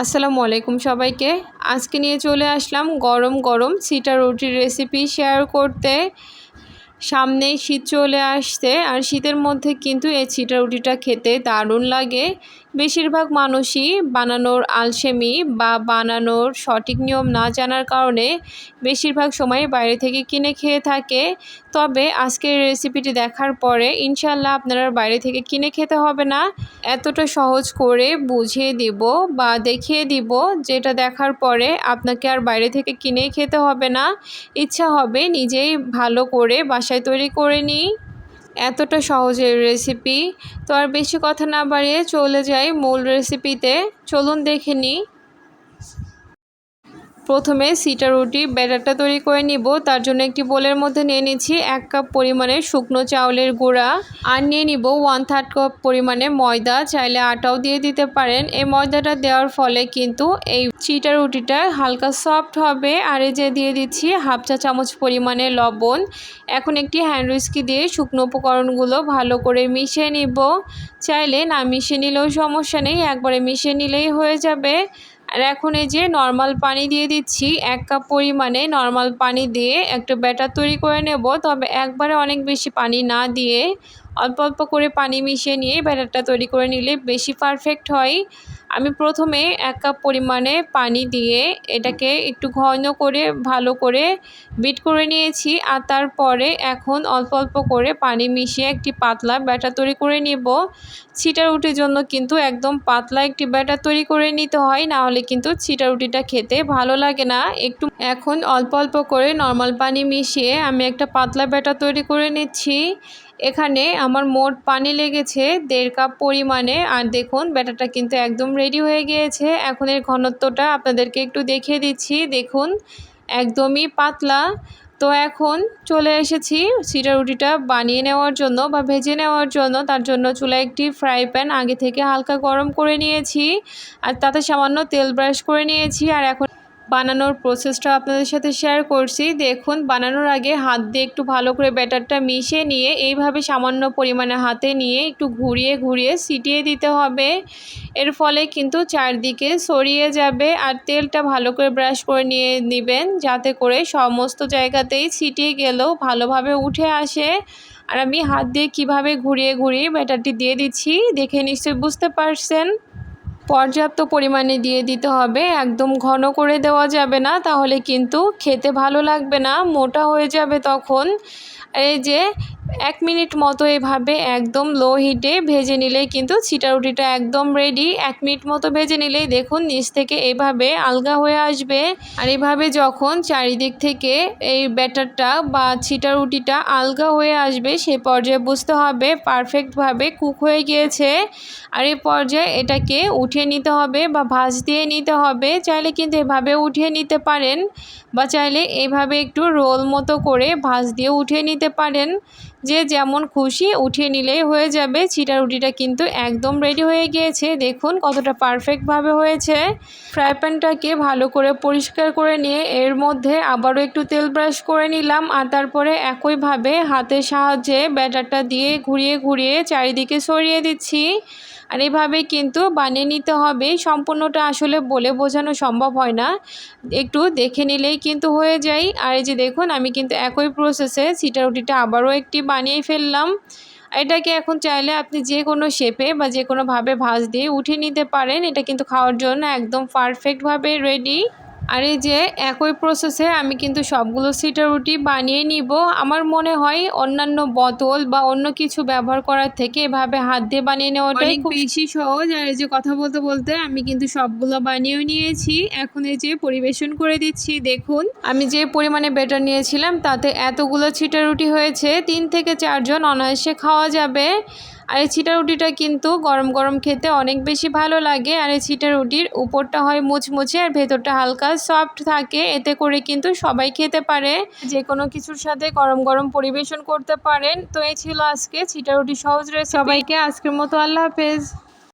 আসসালামু আলাইকুম সবাইকে। আজকে নিয়ে চলে আসলাম গরম গরম সিটা রুটির রেসিপি শেয়ার করতে। সামনেই শীত চলে আসছে আর শীতের মধ্যে কিন্তু এই সিটা রুটিটা খেতে দারুণ লাগে। বেশিরভাগ মানুষই বানানোর আলসেমি বা বানানোর সঠিক নিয়ম না জানার কারণে বেশিরভাগ সময় বাইরে থেকে কিনে খেয়ে থাকে। তবে আজকের রেসিপিটি দেখার পরে ইনশাল্লাহ আপনারা বাইরে থেকে কিনে খেতে হবে না। এতটা সহজ করে বুঝিয়ে দিব বা দেখিয়ে দিব, যেটা দেখার পরে আপনাকে আর বাইরে থেকে কিনেই খেতে হবে না। ইচ্ছা হবে নিজেই ভালো করে বাসায় তৈরি করে নিই। এতটা সহজের রেসিপি তো আর বেশি কথা না বাড়িয়ে চলে যাই মূল রেসিপিতে চলুন দেখে নিই। প্রথমে সিটা রুটি ব্যাটারটা তৈরি করে নিব। তার জন্য একটি বোলের মধ্যে নিয়ে নিচ্ছি এক কাপ পরিমাণে শুকনো চাউলের গুঁড়া। আর নিয়ে নিব ওয়ান থার্ড কাপ পরিমাণে ময়দা। চাইলে আটাও দিয়ে দিতে পারেন। এই ময়দাটা দেওয়ার ফলে কিন্তু এই চিটা রুটিটা হালকা সফট হবে। আর এই যে দিয়ে দিচ্ছি হাফ চা চামচ পরিমাণে লবণ। এখন একটি হ্যান্ড উইস্কি দিয়ে শুকনো উপকরণগুলো ভালো করে মিশিয়ে নিব। চাইলে না মিশিয়ে নিলেও সমস্যা নেই। একবারে মিশিয়ে নিলেই হয়ে যাবে। আর এখন এই যে নর্মাল পানি দিয়ে দিচ্ছি, এক কাপ পরিমাণে নর্মাল পানি দিয়ে একটা ব্যাটার তৈরি করে নেব। তবে একবারে অনেক বেশি পানি না দিয়ে অল্প অল্প করে পানি মিশিয়ে নিয়ে ব্যাটারটা তৈরি করে নিলে বেশি পারফেক্ট হয়। আমি প্রথমে এক কাপ পরিমাণে পানি দিয়ে এটাকে একটু ঘন করে, ভালো করে বিট করে নিয়েছি আর তারপরে এখন অল্প অল্প করে পানি মিশিয়ে একটি পাতলা ব্যাটার তৈরি করে নিব। ছিটা রুটির জন্য কিন্তু একদম পাতলা একটি ব্যাটার তৈরি করে নিতে হয়, না হলে কিন্তু ছিটা রুটিটা খেতে ভালো লাগে না। একটু এখন অল্প অল্প করে নর্মাল পানি মিশিয়ে আমি একটা পাতলা ব্যাটার তৈরি করে নিচ্ছি। এখানে আমার মোট পানি লেগেছে দেড় কাপ পরিমাণে। আর দেখুন, ব্যাটারটা কিন্তু একদম রেডি হয়ে গিয়েছে। এখন এর ঘনত্বটা আপনাদেরকে একটু দেখিয়ে দিচ্ছি। দেখুন, একদমই পাতলা। তো এখন চলে এসেছি সিটা রুটিটা বানিয়ে নেওয়ার জন্য বা ভেজে নেওয়ার জন্য। তার জন্য চুলায় একটি ফ্রাই প্যান আগে থেকে হালকা গরম করে নিয়েছি। আর তাতে সামান্য তেল ব্রাশ করে নিয়েছি। আর এখন বানানোর প্রসেসটা আপনাদের সাথে শেয়ার করছি। দেখুন, বানানোর আগে হাত দিয়ে একটু ভালো করে ব্যাটারটা মিশিয়ে নিয়ে এইভাবে সামান্য পরিমাণে হাতে নিয়ে একটু ঘুরিয়ে ঘুরিয়ে সিটিয়ে দিতে হবে। এর ফলে কিন্তু চারদিকে সরিয়ে যাবে আর তেলটা ভালো করে ব্রাশ করে নিয়ে নেবেন যাতে করে সমস্ত জায়গাতেই ছিটিয়ে গেলেও ভালোভাবে উঠে আসে। আর আমি হাত দিয়ে কীভাবে ঘুরিয়ে ঘুরিয়ে ব্যাটারটি দিয়ে দিচ্ছি, দেখে নিশ্চয়ই বুঝতে পারছেন। পর্যাপ্ত পরিমাণে দিয়ে দিতে হবে। একদম ঘন করে দেওয়া যাবে না, তাহলে কিন্তু খেতে ভালো লাগবে না, মোটা হয়ে যাবে তখন। এই যে এক মিনিট মতো এভাবে একদম লো হিটে ভেজে নিলেই কিন্তু ছিটা রুটিটা একদম রেডি এক মিনিট মতো ভেজে নিলেই দেখুন নিচ থেকে এভাবে আলগা হয়ে আসবে। আর এভাবে যখন চারিদিক থেকে এই ব্যাটারটা বা ছিটা রুটিটা আলগা হয়ে আসবে, সে পর্যায়ে বুঝতে হবে পারফেক্টভাবে কুক হয়ে গিয়েছে। আর এই পর্যায়ে এটাকে উঠিয়ে নিতে হবে বা ভাজ দিয়ে নিতে হবে। চাইলে কিন্তু এভাবে উঠিয়ে নিতে পারেন বা চাইলে এভাবে একটু রোল মতো করে ভাজ দিয়ে উঠিয়ে নিতে পারেন। যে যেমন খুশি উঠিয়ে নিলেই হয়ে যাবে। চিটা রুটিটা কিন্তু একদম রেডি হয়ে গিয়েছে। দেখুন কতটা পারফেক্টভাবে হয়েছে। ফ্রাই প্যানটাকে ভালো করে পরিষ্কার করে নিয়ে এর মধ্যে আবারও একটু তেল ব্রাশ করে নিলাম আর তারপরে একইভাবে হাতের সাহায্যে ব্যাটারটা দিয়ে ঘুরিয়ে ঘুরিয়ে চারিদিকে সরিয়ে দিচ্ছি। আর এভাবে কিন্তু বানিয়ে নিতে হবে। সম্পূর্ণটা আসলে বলে বোঝানো সম্ভব হয় না। একটু দেখে নিলেই কিন্তু হয়ে যায়। আর এই যে দেখুন, আমি কিন্তু একই প্রসেসে সিটা রুটিটা আবারও একটি বানিয়ে ফেললাম। এটাকে এখন চাইলে আপনি যে কোনো শেপে বা যে কোনোভাবে ভাজ দিয়ে উঠিয়ে নিতে পারেন। এটা কিন্তু খাওয়ার জন্য একদম পারফেক্টভাবে রেডি আর এই যে একই প্রসেসে আমি কিন্তু সবগুলো সিটা রুটি বানিয়ে নিব। আমার মনে হয় অন্যান্য বোতল বা অন্য কিছু ব্যবহার করার থেকে এভাবে হাত দিয়ে বানিয়ে নেওয়াটাই খুব বেশি সহজ। আর এই যে কথা বলতে বলতে আমি কিন্তু সবগুলো বানিয়েও নিয়েছি। এখন এই যে পরিবেশন করে দিচ্ছি দেখুন। আমি যে পরিমাণে বেটার নিয়েছিলাম তাতে এতগুলো ছিটা রুটি হয়েছে তিন থেকে চারজন অনায়াসে খাওয়া যাবে। আর এই ছিটা রুটিটা কিন্তু গরম গরম খেতে অনেক বেশি ভালো লাগে। আর এই ছিটা রুটির উপরটা হয় মুচমুচে আর ভেতরটা হালকা সফট থাকে। এতে করে কিন্তু সবাই খেতে পারে। যে কোনো কিছুর সাথে গরম গরম পরিবেশন করতে পারেন। তো এই ছিল আজকে ছিটা রুটি সহজ রেসিপি সবাইকে আজকের মতো আল্লাহ হাফেজ।